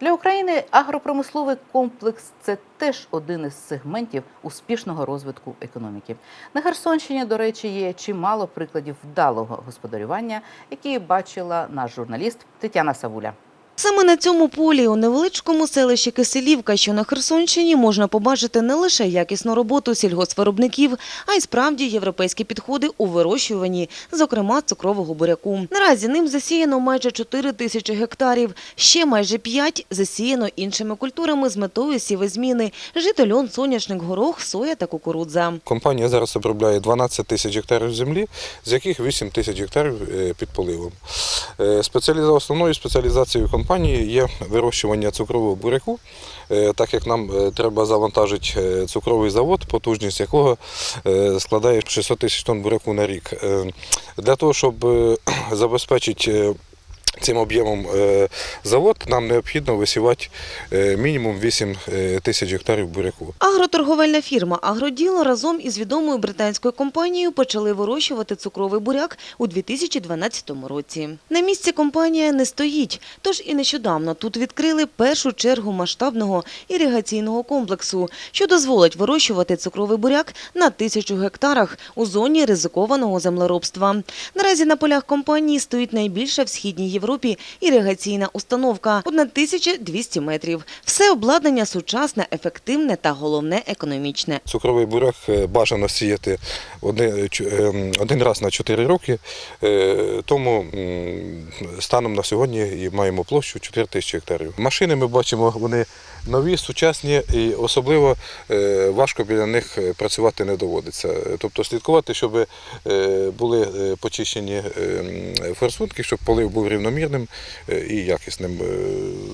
Для України агропромисловий комплекс це теж один із сегментів успішного розвитку економіки. На Херсонщині, до речі, є чимало прикладів вдалого господарювання, які бачила наш журналіст Тетяна Савуля. Саме на цьому полі у невеличкому селищі Киселівка, що на Херсонщині, можна побачити не лише якісну роботу сільгоспвиробників, а й справді європейські підходи у вирощуванні, зокрема цукрового буряку. Наразі ним засіяно майже 4 тисячі гектарів, ще майже 5 засіяно іншими культурами з метою сівозміни – жито, льон, соняшник, горох, соя та кукурудза. Компанія зараз обробляє 12 тисяч гектарів землі, з яких 8 тисяч гектарів е, під поливом. Е, спеціаліза- Основною спеціалізацією компанії є вирощування цукрового буряку, е, так як нам е, треба завантажити е, цукровий завод, потужність якого складає 600 тисяч тонн буряку на рік. Для того, щоб забезпечити Цим об'ємом е, завод нам необхідно висівати е, мінімум 8 е, тисяч гектарів буряку. Агроторговельна фірма «Агроділо» разом із відомою британською компанією почали вирощувати цукровий буряк у 2012 році. На місці компанія не стоїть, тож і нещодавно тут відкрили першу чергу масштабного іригаційного комплексу, що дозволить вирощувати цукровий буряк на тисячу гектарах у зоні ризикованого землеробства. Наразі на полях компанії стоїть найбільша в Східній Європі іригаційна установка – 1200 метрів. Все обладнання сучасне, ефективне та головне економічне. Цукровий буряк е, бажано сіяти один, ем, один раз на 4 роки, е, тому станом на сьогодні маємо площу 4 тисячі гектарів. Машини ми бачимо, вони нові, сучасні і особливо е, важко біля них працювати не доводиться. Тобто слідкувати, щоб були почищені ем, форсунки, щоб полив був рівномірним е, і якісним. Е,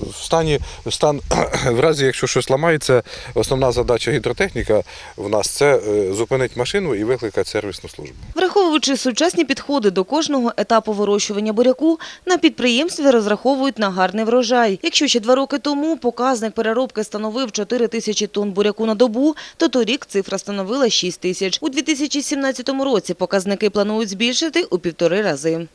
В стані в стан в разі, якщо щось ламається, основна задача гідротехніка в нас це е, зупинити машину і викликати сервісну службу. Враховуючи сучасні підходи до кожного етапу вирощування буряку, на підприємстві розраховують на гарний врожай. Якщо ще два роки тому показник переробки становив 4 тисячі тонн буряку на добу, то торік цифра становила 6 тисяч. У 2017 році показники планують збільшити у півтори рази.